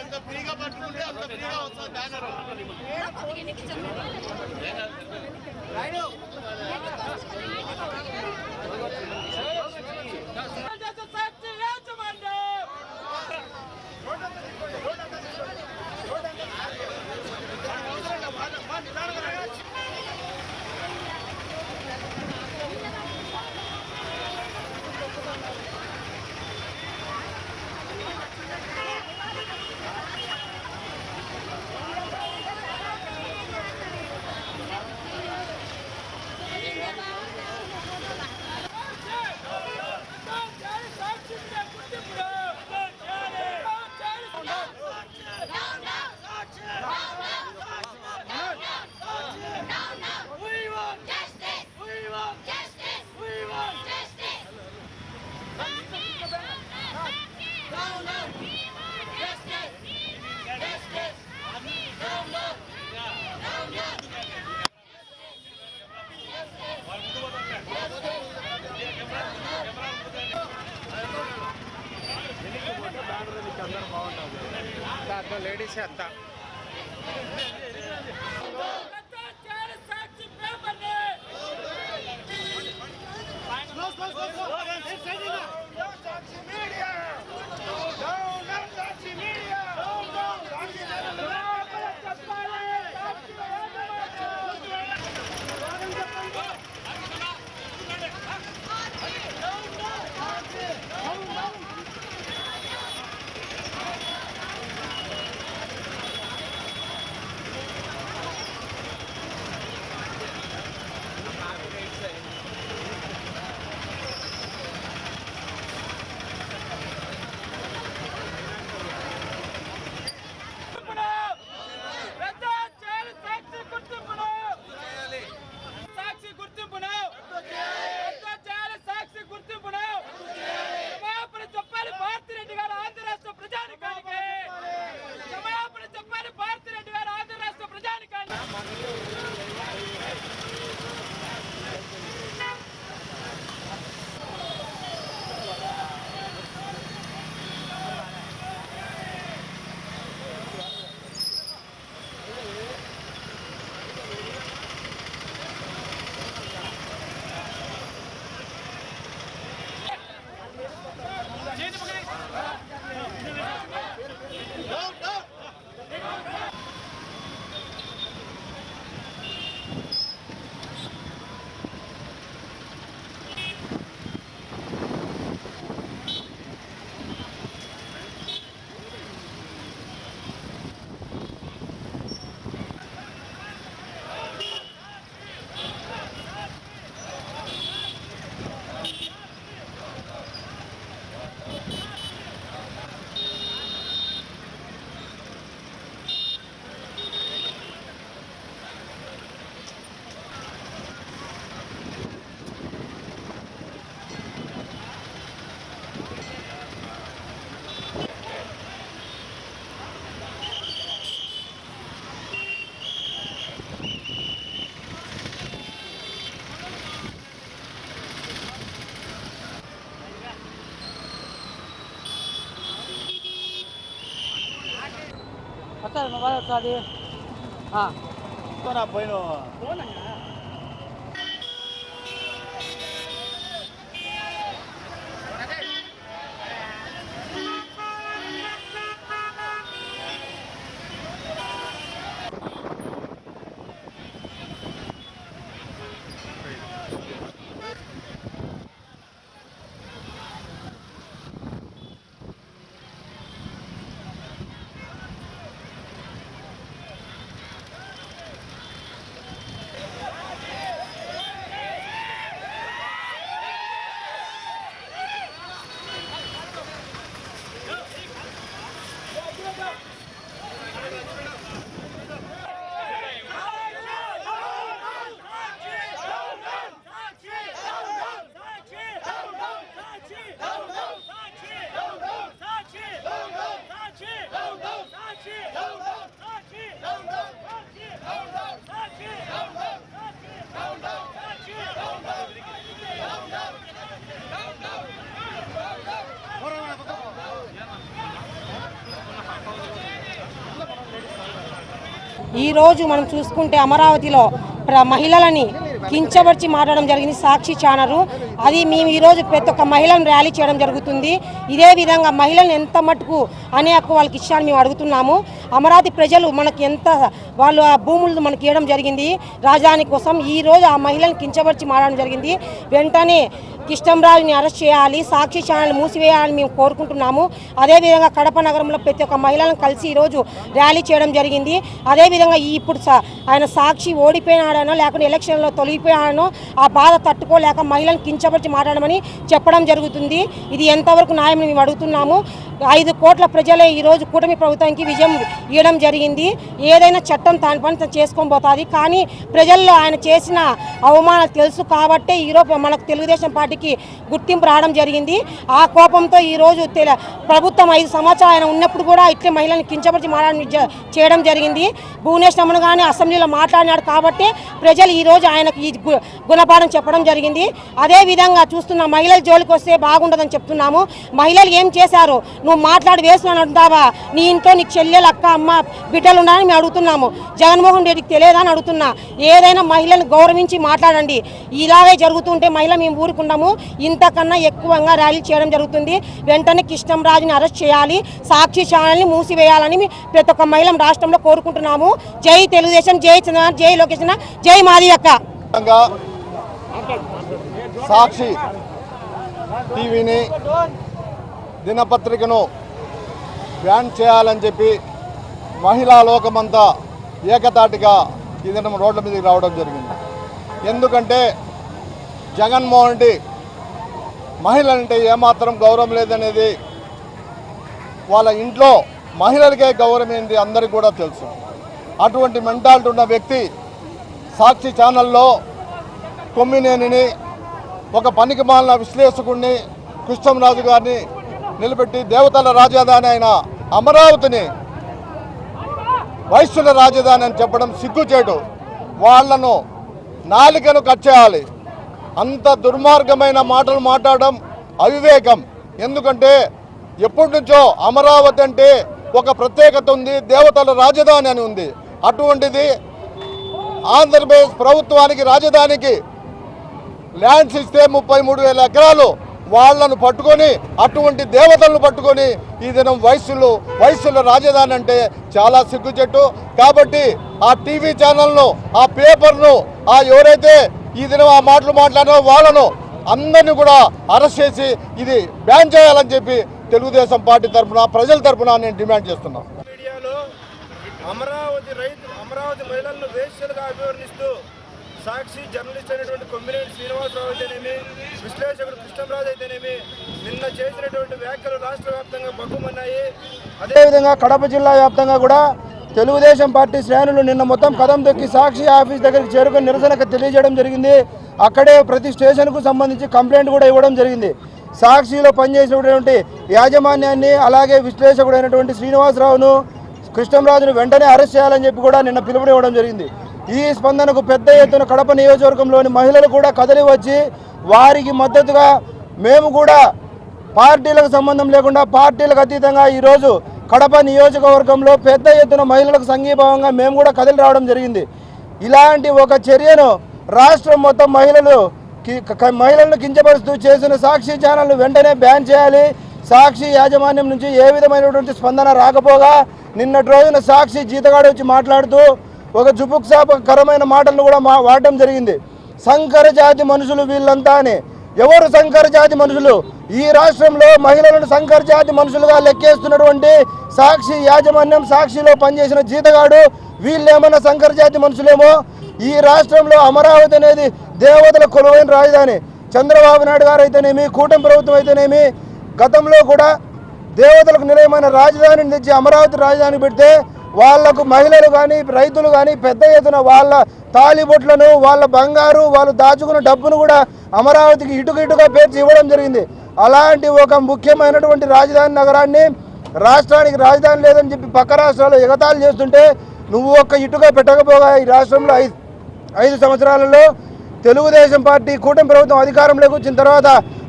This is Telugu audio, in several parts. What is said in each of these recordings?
ఎంత ఫ్రీగా అందరూ బాగుంటారు. దాంట్లో లేడీస్ అంతా. からのバラカで。あ、このアポイの。ఈరోజు మనం చూసుకుంటే అమరావతిలో ప్ర- మహిళలని కించబర్చి మాట్లాడడం జరిగింది సాక్షి ఛానల్ అది మేము ఈరోజు ప్రతి ఒక్క మహిళను ర్యాలీ చేయడం జరుగుతుంది. ఇదే విధంగా మహిళలను ఎంత మటుకు అనే హక్కు వాళ్ళకి ఇచ్చాలని మేము అడుగుతున్నాము. అమరావతి ప్రజలు మనకి ఎంత వాళ్ళు ఆ భూములు మనకి ఇవ్వడం జరిగింది. రాజధాని కోసం ఈరోజు ఆ మహిళను కించబర్చి మాట్లాడడం జరిగింది. వెంటనే కిష్టంరాజుని అరెస్ట్ చేయాలి సాక్షి ఛానల్ మూసివేయాలని మేము కోరుకుంటున్నాము. అదేవిధంగా కడప నగరంలో ప్రతి ఒక్క మహిళలను కలిసి ఈరోజు ర్యాలీ చేయడం జరిగింది. అదేవిధంగా ఈ ఇప్పుడు ఆయన సాక్షి ఓడిపోయినాడనో లేకుంటే ఎలక్షన్లో తొలగిపోయాడనో ఆ బాధ తట్టుకోలేక మహిళలను కించపరిచి మాట్లాడమని చెప్పడం జరుగుతుంది. ఇది ఎంతవరకు న్యాయం మేము అడుగుతున్నాము. ఐదు కోట్ల ప్రజలే ఈరోజు కూటమి ప్రభుత్వానికి విజయం ఇవ్వడం జరిగింది. ఏదైనా చట్టం దాని పని తను చేసుకొని పోతుంది. కానీ ప్రజల్లో ఆయన చేసిన అవమానాలు తెలుసు కాబట్టే ఈరోజు మనకు తెలుగుదేశం పార్టీకి గుర్తింపు రావడం జరిగింది. ఆ కోపంతో ఈరోజు తెల ప్రభుత్వం ఐదు సంవత్సరాలు ఆయన ఉన్నప్పుడు కూడా ఇట్లే మహిళలను కించపరిచి మాట్లాడడం చేయడం జరిగింది. భువనేశ్వరమును రమణ కానీ అసెంబ్లీలో మాట్లాడినాడు కాబట్టి ప్రజలు ఈరోజు ఆయనకు ఈ గు- గుణపాఠం చెప్పడం జరిగింది. అదే విధంగా చూస్తున్న మహిళల జోలికి వస్తే బాగుండదని చెప్తున్నాము. మహిళలు ఏం చేశారు? నువ్వు మాట్లాడి వేసుకుని అంటావా నీ ఇంట్లో నీకు చెల్లెలు అక్క అమ్మ బిడ్డలు ఉన్నారని మేము అడుగుతున్నాము. జగన్మోహన్ రెడ్డికి తెలియదా అని అడుగుతున్నా. ఏదైనా మహిళను గౌరవించి మాట్లాడండి. ఇలాగే జరుగుతుంటే మహిళ మేము ఊరుకున్నాము ఇంతకన్నా ఎక్కువగా ర్యాలీ చేయడం జరుగుతుంది. వెంటనే కృష్ణంరాజుని అరెస్ట్ చేయాలి. సాక్షి ఛానల్ని మూసివేయాలని ప్రతి ఒక్క మహిళ రాష్ట్రంలో కోరుకుంటున్నాము. జై తెలుగుదేశం జై చంద్రబాబు జై లోకేష్ జై మాది అక్క. సాక్షి టీవీని దినపత్రికను బ్యాన్ చేయాలని చెప్పి మహిళా లోకమంతా ఏకతాటిగా ఈ దినం రోడ్ల మీదకి రావడం జరిగింది. ఎందుకంటే జగన్మోహన్ రెడ్డి మహిళలంటే ఏమాత్రం గౌరవం లేదనేది వాళ్ళ ఇంట్లో మహిళలకే గౌరవం ఏంటి అందరికీ కూడా తెలుసు. అటువంటి మెంటాలిటీ ఉన్న వ్యక్తి సాక్షి ఛానల్లో కొమ్మినేనిని ఒక పనికి మాలిన విశ్లేషకుడిని కృష్ణంరాజు గారిని నిలబెట్టి దేవతల రాజధాని అయిన అమరావతిని వైశ్యుల రాజధాని అని చెప్పడం సిగ్గుచేటు. వాళ్ళను నాలికను కట్ చేయాలి. అంత దుర్మార్గమైన మాటలు మాట్లాడడం అవివేకం. ఎందుకంటే ఎప్పటి నుంచో అమరావతి అంటే ఒక ప్రత్యేకత ఉంది దేవతల రాజధాని అని ఉంది. అటువంటిది ఆంధ్రప్రదేశ్ ప్రభుత్వానికి రాజధానికి ల్యాండ్స్ ఇస్తే ముప్పై మూడు వేల ఎకరాలు వాళ్ళను పట్టుకొని అటువంటి దేవతలను పట్టుకొని ఈ దినం వయస్సులు వయస్సుల రాజధాని అంటే చాలా సిగ్గుచెట్టు. కాబట్టి ఆ టీవీ ఛానల్ను ఆ పేపర్ను ఆ ఎవరైతే ఈ దినం ఆ మాటలు మాట్లాడినో వాళ్ళను అందరినీ కూడా అరెస్ట్ చేసి ఇది బ్యాన్ చేయాలని చెప్పి తెలుగుదేశం పార్టీ తరఫున ప్రజల తరఫున నేను డిమాండ్ చేస్తున్నాను అమరావతి రైతు అమరావతి మహిళలను వేశ్యలుగా అభివర్ణిస్తూ సాక్షి జర్నలిస్ట్ అయినటువంటి కొమ్మినేని శ్రీనివాసరావు అయితేనేమి విశ్లేషకుడు కృష్ణరాజు అయితేనేమి నిన్న చేసినటువంటి వ్యాఖ్యలు రాష్ట్ర వ్యాప్తంగా బగ్గుమన్నాయి అదేవిధంగా కడప జిల్లా వ్యాప్తంగా కూడా తెలుగుదేశం పార్టీ శ్రేణులు నిన్న మొత్తం కదం తొక్కి సాక్షి ఆఫీస్ దగ్గరికి చేరుకుని నిరసన తెలియజేయడం జరిగింది. అక్కడే ప్రతి స్టేషన్కు సంబంధించి కంప్లైంట్ కూడా ఇవ్వడం జరిగింది. సాక్షిలో పనిచేసినటువంటి యాజమాన్యాన్ని అలాగే విశ్లేషకుడైనటువంటి శ్రీనివాసరావును కృష్ణంరాజును వెంటనే అరెస్ట్ చేయాలని చెప్పి కూడా నిన్న పిలుపునివ్వడం జరిగింది. ఈ స్పందనకు పెద్ద ఎత్తున కడప నియోజకవర్గంలోని మహిళలు కూడా కదలి వచ్చి వారికి మద్దతుగా మేము కూడా పార్టీలకు సంబంధం లేకుండా పార్టీలకు అతీతంగా ఈరోజు కడప నియోజకవర్గంలో పెద్ద ఎత్తున మహిళలకు సంఘీభావంగా మేము కూడా కదిలి రావడం జరిగింది. ఇలాంటి ఒక చర్యను రాష్ట్రం మొత్తం మహిళలు మహిళలను కించపరుస్తూ చేసిన సాక్షి ఛానల్ వెంటనే బ్యాన్ చేయాలి. సాక్షి యాజమాన్యం నుంచి ఏ విధమైనటువంటి స్పందన రాకపోగా నిన్నటి రోజున సాక్షి జీతగాడు వచ్చి మాట్లాడుతూ ఒక జుపుక్సాపకరమైన మాటలను కూడా మా వాడడం జరిగింది. సంకర జాతి మనుషులు వీళ్ళంతా అని ఎవరు సంకర జాతి మనుషులు? ఈ రాష్ట్రంలో మహిళలను సంకర జాతి మనుషులుగా లెక్కేస్తున్నటువంటి సాక్షి యాజమాన్యం సాక్షిలో పనిచేసిన జీతగాడు వీళ్ళేమన్నా సంకర జాతి మనుషులేమో? ఈ రాష్ట్రంలో అమరావతి అనేది దేవతల కొలువైన రాజధాని. చంద్రబాబు నాయుడు గారు అయితేనేమి కూటమి ప్రభుత్వం అయితేనేమి? గతంలో కూడా దేవతలకు నిలయమైన రాజధానిని తెచ్చి అమరావతి రాజధాని పెడితే వాళ్ళకు మహిళలు కానీ రైతులు కానీ పెద్ద ఎత్తున వాళ్ళ తాలిబొట్లను వాళ్ళ బంగారు వాళ్ళు దాచుకున్న డబ్బును కూడా అమరావతికి ఇటుక ఇటుగా పేర్చి ఇవ్వడం జరిగింది. అలాంటి ఒక ముఖ్యమైనటువంటి రాజధాని నగరాన్ని రాష్ట్రానికి రాజధాని లేదని చెప్పి పక్క రాష్ట్రాల్లో ఎగతాళి చేస్తుంటే నువ్వు ఒక్క ఇటుగా పెట్టకపోగా ఈ రాష్ట్రంలో ఐదు ఐదు సంవత్సరాలలో తెలుగుదేశం పార్టీ కూటమి ప్రభుత్వం అధికారంలోకి వచ్చిన తర్వాత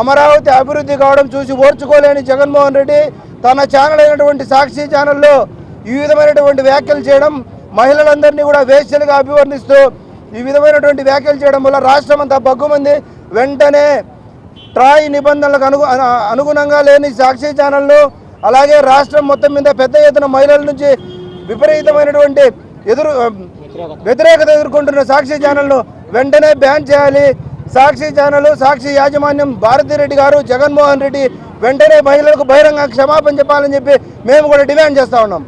అమరావతి అభివృద్ధి కావడం చూసి ఓర్చుకోలేని జగన్మోహన్ రెడ్డి తన ఛానల్ అయినటువంటి సాక్షి ఛానల్లో ఈ విధమైనటువంటి వ్యాఖ్యలు చేయడం మహిళలందరినీ కూడా వేశ్యలుగా అభివర్ణిస్తూ ఈ విధమైనటువంటి వ్యాఖ్యలు చేయడం వల్ల రాష్ట్రం అంతా బగ్గుమంది. వెంటనే ట్రాయ్ నిబంధనలకు అనుగు అను- అనుగుణంగా లేని సాక్షి ఛానళ్ళు అలాగే రాష్ట్రం మొత్తం మీద పెద్ద ఎత్తున మహిళల నుంచి విపరీతమైనటువంటి ఎదురు వ్యతిరేకత ఎదుర్కొంటున్న సాక్షి ఛానల్ను వెంటనే బ్యాన్ చేయాలి. సాక్షి ఛానల్ సాక్షి యాజమాన్యం భారతిరెడ్డి గారు జగన్మోహన్ రెడ్డి వెంటనే మహిళలకు బహిరంగ క్షమాపణ చెప్పాలని చెప్పి మేము కూడా డిమాండ్ చేస్తా ఉన్నాం.